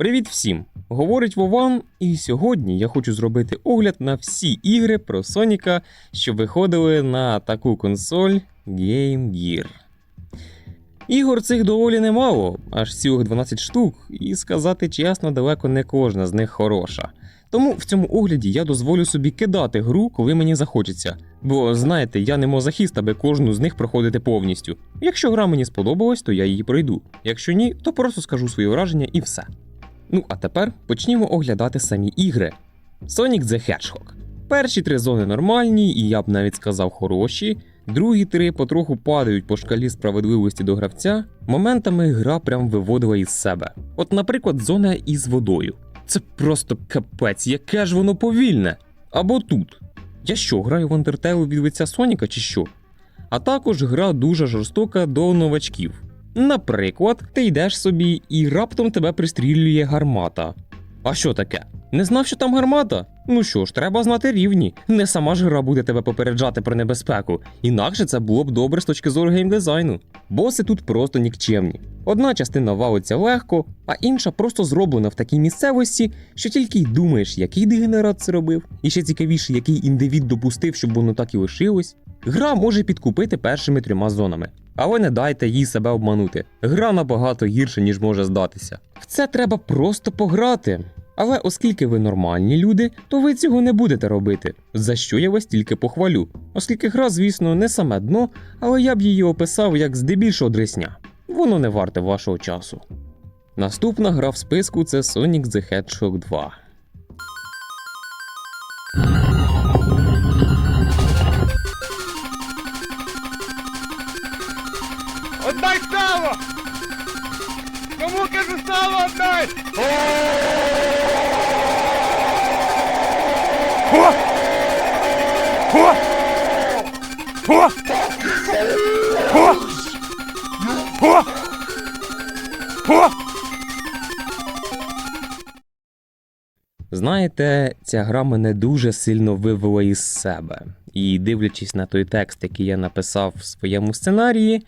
Привіт всім! Говорить Вован, і сьогодні я хочу зробити огляд на всі ігри про Соніка, що виходили на таку консоль Game Gear. Ігор цих доволі немало, аж цілих 12 штук, і сказати чесно, далеко не кожна з них хороша. Тому в цьому огляді я дозволю собі кидати гру, коли мені захочеться. Бо знаєте, я не мозахіст, аби кожну з них проходити повністю. Якщо гра мені сподобалась, то я її пройду. Якщо ні, то просто скажу свої враження і все. Ну а тепер почнімо оглядати самі ігри. Sonic the Hedgehog. Перші три зони нормальні, і я б навіть сказав хороші. Другі три потроху падають по шкалі справедливості до гравця. Моментами гра прям виводила із себе. От, наприклад, зона із водою. Це просто капець, яке ж воно повільне. Або тут. Я що, граю в Undertale від лиця Соніка чи що? А також гра дуже жорстока до новачків. Наприклад, ти йдеш собі і раптом тебе пристрілює гармата. А що таке? Не знав, що там гармата? Ну що ж, треба знати рівні. Не сама ж гра буде тебе попереджати про небезпеку, інакше це було б добре з точки зору геймдизайну. Боси тут просто нікчемні. Одна частина валиться легко, а інша просто зроблена в такій місцевості, що тільки й думаєш, який дегенерат це робив, і ще цікавіше, який індивід допустив, щоб воно так і лишилось. Гра може підкупити першими трьома зонами. Але не дайте їй себе обманути. Гра набагато гірше, ніж може здатися. В це треба просто пограти. Але оскільки ви нормальні люди, то ви цього не будете робити, за що я вас тільки похвалю. Оскільки гра, звісно, не саме дно, але я б її описав як здебільшого дресня. Воно не варте вашого часу. Наступна гра в списку це Sonic the Hedgehog 2. Отдай сало! Кому кажу сало отдай! О! О! О! О! О! О! Знаєте, ця гра мене дуже сильно вивела із себе. І дивлячись на той текст, який я написав в своєму сценарії,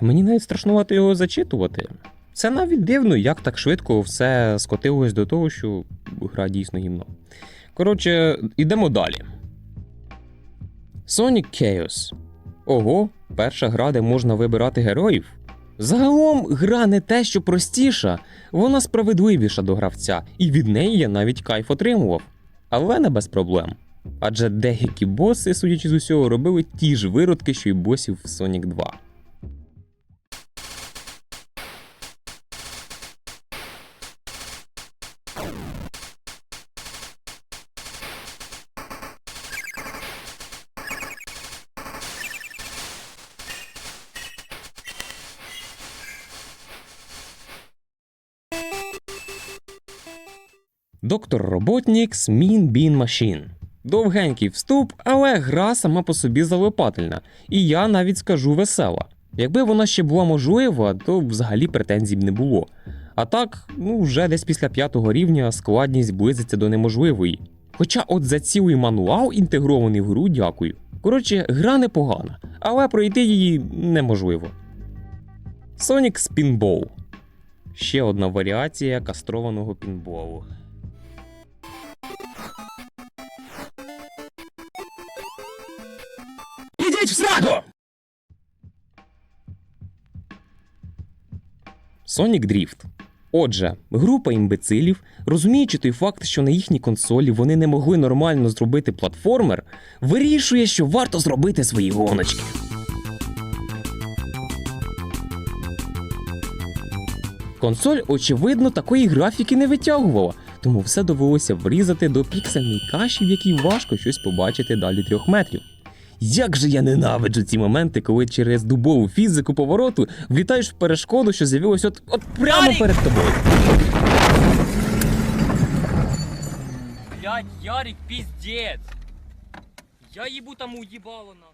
мені навіть страшнувато його зачитувати. Це навіть дивно, як так швидко все скотилось до того, що гра дійсно гімно. Коротше, йдемо далі. Sonic Chaos. Ого, перша гра, де можна вибирати героїв. Загалом гра не те, що простіша, вона справедливіша до гравця, і від неї я навіть кайф отримував. Але не без проблем. Адже деякі боси, судячи з усього, робили ті ж виродки, що й босів в Sonic 2. Доктор Роботнікс Mean Bean Machine. Довгенький вступ, але гра сама по собі залипательна, і я навіть скажу весела. Якби вона ще була можлива, то взагалі претензій б не було. А так, ну вже десь після п'ятого рівня складність близиться до неможливої. Хоча от за цілий мануал інтегрований в гру дякую. Коротше, гра непогана, але пройти її неможливо. Sonic Spinball. Ще одна варіація кастрованого пінболу. Ідіть в сраку! Sonic Drift. Отже, група імбецилів, розуміючи той факт, що на їхній консолі вони не могли нормально зробити платформер, вирішує, що варто зробити свої гоночки. Консоль, очевидно, такої графіки не витягувала, тому все довелося врізати до піксельної каші, в якій важко щось побачити далі трьох метрів. Як же я ненавиджу ці моменти, коли через дубову фізику повороту влітаєш в перешкоду, що з'явилась от, от прямо Ярик! перед тобою. Блять, Ярик, пиздец. Я ебу там уебало на.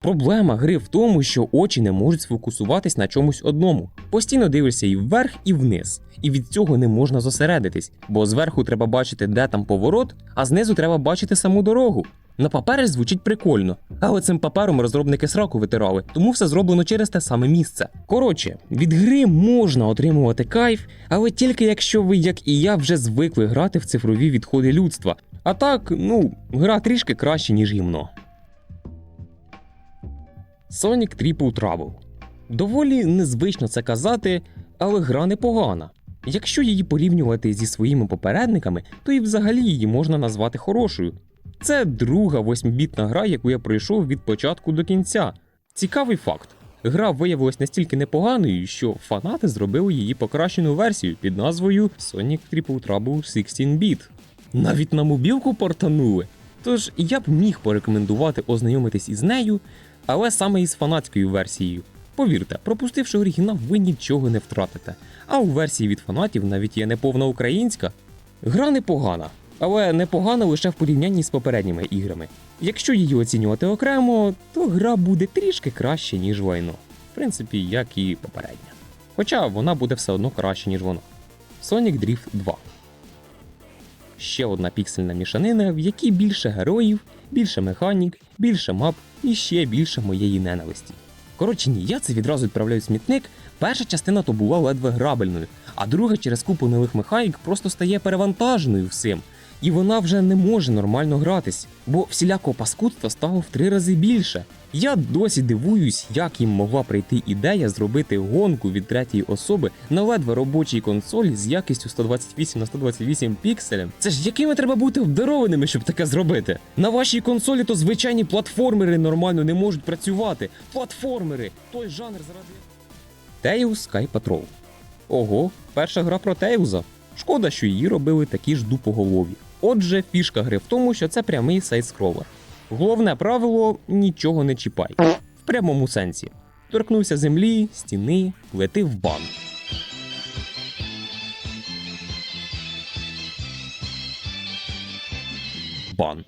Проблема гри в тому, що очі не можуть сфокусуватись на чомусь одному. Постійно дивишся і вверх, і вниз. І від цього не можна зосередитись, бо зверху треба бачити, де там поворот, а знизу треба бачити саму дорогу. На папері звучить прикольно, але цим папером розробники сраку витирали, тому все зроблено через те саме місце. Коротше, від гри можна отримувати кайф, але тільки якщо ви, як і я, вже звикли грати в цифрові відходи людства. А так, ну, гра трішки краще, ніж гімно. Sonic Triple Trouble. Доволі незвично це казати, але гра непогана. Якщо її порівнювати зі своїми попередниками, то і взагалі її можна назвати хорошою. Це друга восьмібітна гра, яку я пройшов від початку до кінця. Цікавий факт. Гра виявилась настільки непоганою, що фанати зробили її покращену версію під назвою Sonic Triple Trouble 16-bit. Навіть на мобілку портанули. Тож я б міг порекомендувати ознайомитись із нею, але саме із фанатською версією. Повірте, пропустивши оригінал, ви нічого не втратите. А у версії від фанатів навіть є неповна українська. Гра непогана, але непогана лише в порівнянні з попередніми іграми. Якщо її оцінювати окремо, то гра буде трішки краще, ніж лайно. В принципі, як і попередня. Хоча вона буде все одно краще, ніж вона. Sonic Drift 2. Ще одна піксельна мішанина, в якій більше героїв, більше механік, більше мап і ще більше моєї ненависті. Коротше, ні, я це відразу відправляю в смітник. Перша частина то була ледве грабельною, а друга через купу нових механік просто стає перевантаженою всім. І вона вже не може нормально гратись, бо всілякого паскудства стало в три рази більше. Я досі дивуюсь, як їм могла прийти ідея зробити гонку від третьої особи на ледве робочій консолі з якістю 128 на 128 пікселем. Це ж якими треба бути обдарованими, щоб таке зробити? На вашій консолі то звичайні платформери нормально не можуть працювати. Платформери! Той жанр заради. Теус Sky Patrol. Ого, перша гра про Теуза. Шкода, що її робили такі ж дупоголові. Отже, фішка гри в тому, що це прямий сайт-скролер. Головне правило нічого не чіпай. В прямому сенсі. Торкнувся землі, стіни, лети в бан. Бан.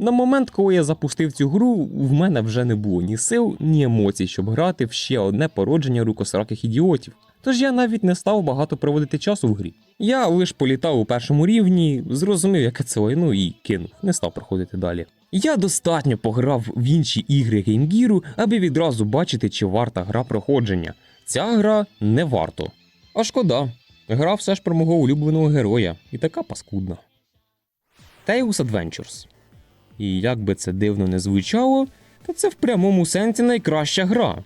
На момент, коли я запустив цю гру, в мене вже не було ні сил, ні емоцій, щоб грати в ще одне породження рукосраких ідіотів. Тож я навіть не став багато проводити часу в грі. Я лише політав у першому рівні, зрозумів, яке це лайно, і кинув, не став проходити далі. Я достатньо пограв в інші ігри геймгіру, аби відразу бачити, чи варта гра проходження. Ця гра не варто. А шкода, гра все ж про мого улюбленого героя, і така паскудна. Tales Adventures. І як би це дивно не звучало, то це в прямому сенсі найкраща гра.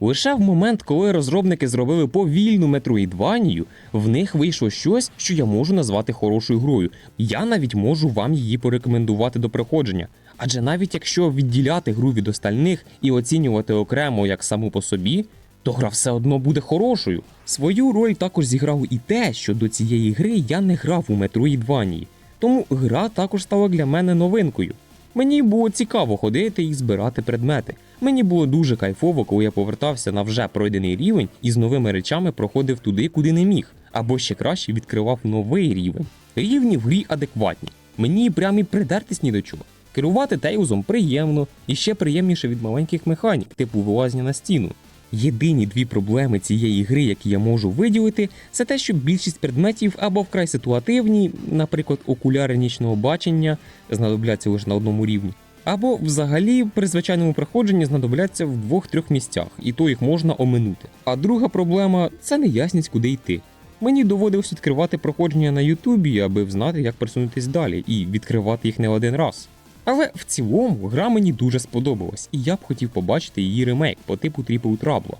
Лише в момент, коли розробники зробили повільну метроїдванію, в них вийшло щось, що я можу назвати хорошою грою. Я навіть можу вам її порекомендувати до проходження. Адже навіть якщо відділяти гру від остальних і оцінювати окремо як саму по собі, то гра все одно буде хорошою. Свою роль також зіграло і те, що до цієї гри я не грав у Metroidvania, тому гра також стала для мене новинкою. Мені було цікаво ходити і збирати предмети. Мені було дуже кайфово, коли я повертався на вже пройдений рівень і з новими речами проходив туди, куди не міг, або ще краще відкривав новий рівень. Рівні в грі адекватні. Мені прям і придертись ні до чого. Керувати Тейлзом приємно і ще приємніше від маленьких механік, типу вилазня на стіну. Єдині дві проблеми цієї гри, які я можу виділити, це те, що більшість предметів або вкрай ситуативні, наприклад, окуляри нічного бачення, знадобляться лише на одному рівні, або взагалі при звичайному проходженні знадобляться в двох-трьох місцях, і то їх можна оминути. А друга проблема це неясність, куди йти. Мені доводилось відкривати проходження на Ютубі, аби знати, як просунутись далі, і відкривати їх не один раз. Але в цілому гра мені дуже сподобалась, і я б хотів побачити її ремейк по типу Triple Trouble.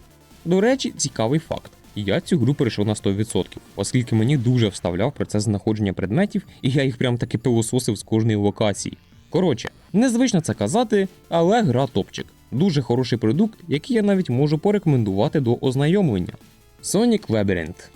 До речі, цікавий факт. Я цю гру перейшов на 100%, оскільки мені дуже вставляв процес знаходження предметів, і я їх прям таки пилососив з кожної локації. Коротше, незвично це казати, але гра топчик. Дуже хороший продукт, який я навіть можу порекомендувати до ознайомлення. Sonic Labyrinth.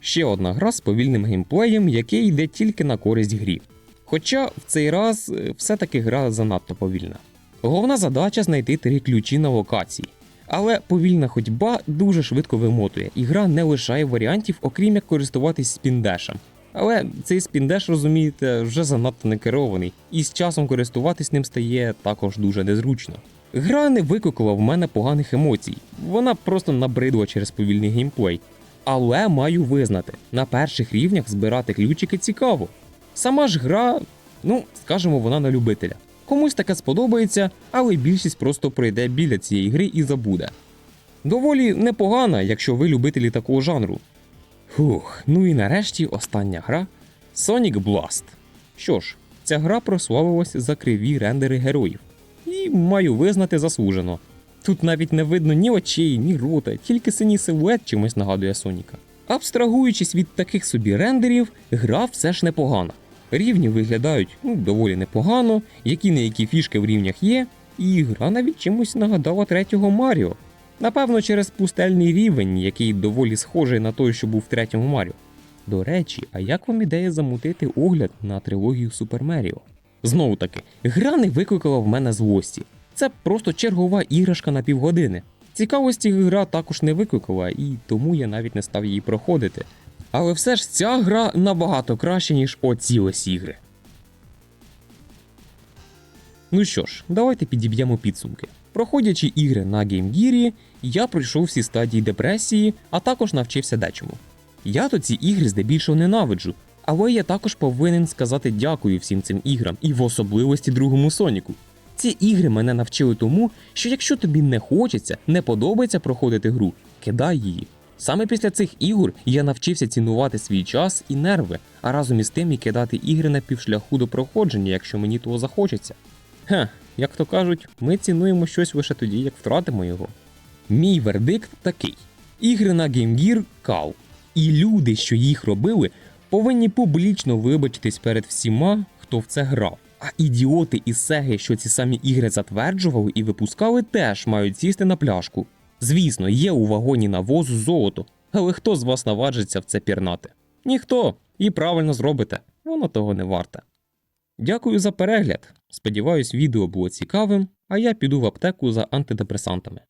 Ще одна гра з повільним геймплеєм, який йде тільки на користь грі. Хоча в цей раз е, все-таки гра занадто повільна. Головна задача знайти три ключі на локації. Але повільна ходьба дуже швидко вимотує, і гра не лишає варіантів, окрім як користуватись спіндешем. Але цей спіндеш, розумієте, вже занадто не керований, і з часом користуватись ним стає також дуже незручно. Гра не викликала в мене поганих емоцій, вона просто набридла через повільний геймплей. Але маю визнати, на перших рівнях збирати ключики цікаво. Сама ж гра, ну, скажімо, вона на любителя. Комусь таке сподобається, але більшість просто пройде біля цієї гри і забуде. Доволі непогана, якщо ви любителі такого жанру. Фух, ну і нарешті остання гра Sonic Blast. Що ж, ця гра прославилась за криві рендери героїв. І маю визнати заслужено. Тут навіть не видно ні очей, ні рота, тільки синій силует чимось нагадує Соніка. Абстрагуючись від таких собі рендерів, гра все ж непогана. Рівні виглядають ну, доволі непогано, які не які фішки в рівнях є, і гра навіть чимось нагадала третього Маріо. Напевно, через пустельний рівень, який доволі схожий на той, що був в третьому Маріо. До речі, а як вам ідея замутити огляд на трилогію Супер Меріо? Знову таки, гра не викликала в мене злості. Це просто чергова іграшка на півгодини. Цікавості гра також не викликала, і тому я навіть не став її проходити. Але все ж ця гра набагато краще, ніж оці ось ігри. Ну що ж, давайте підіб'ємо підсумки. Проходячи ігри на геймгірі, я пройшов всі стадії депресії, а також навчився дечому. Я то ці ігри здебільшого ненавиджу, але я також повинен сказати дякую всім цим іграм і в особливості другому Соніку. Ці ігри мене навчили тому, що якщо тобі не хочеться, не подобається проходити гру, кидай її. Саме після цих ігор я навчився цінувати свій час і нерви, а разом із тим і кидати ігри на півшляху до проходження, якщо мені того захочеться. Хе, як то кажуть, ми цінуємо щось лише тоді, як втратимо його. Мій вердикт такий: ігри на Game Gear – кал. І люди, що їх робили, повинні публічно вибачитись перед всіма, хто в це грав. А ідіоти із Сеги, що ці самі ігри затверджували і випускали, теж мають сісти на пляшку. Звісно, є у вагоні навозу золото, але хто з вас наважиться в це пірнати? Ніхто. І правильно зробите, воно того не варте. Дякую за перегляд. Сподіваюсь, відео було цікавим, а я піду в аптеку за антидепресантами.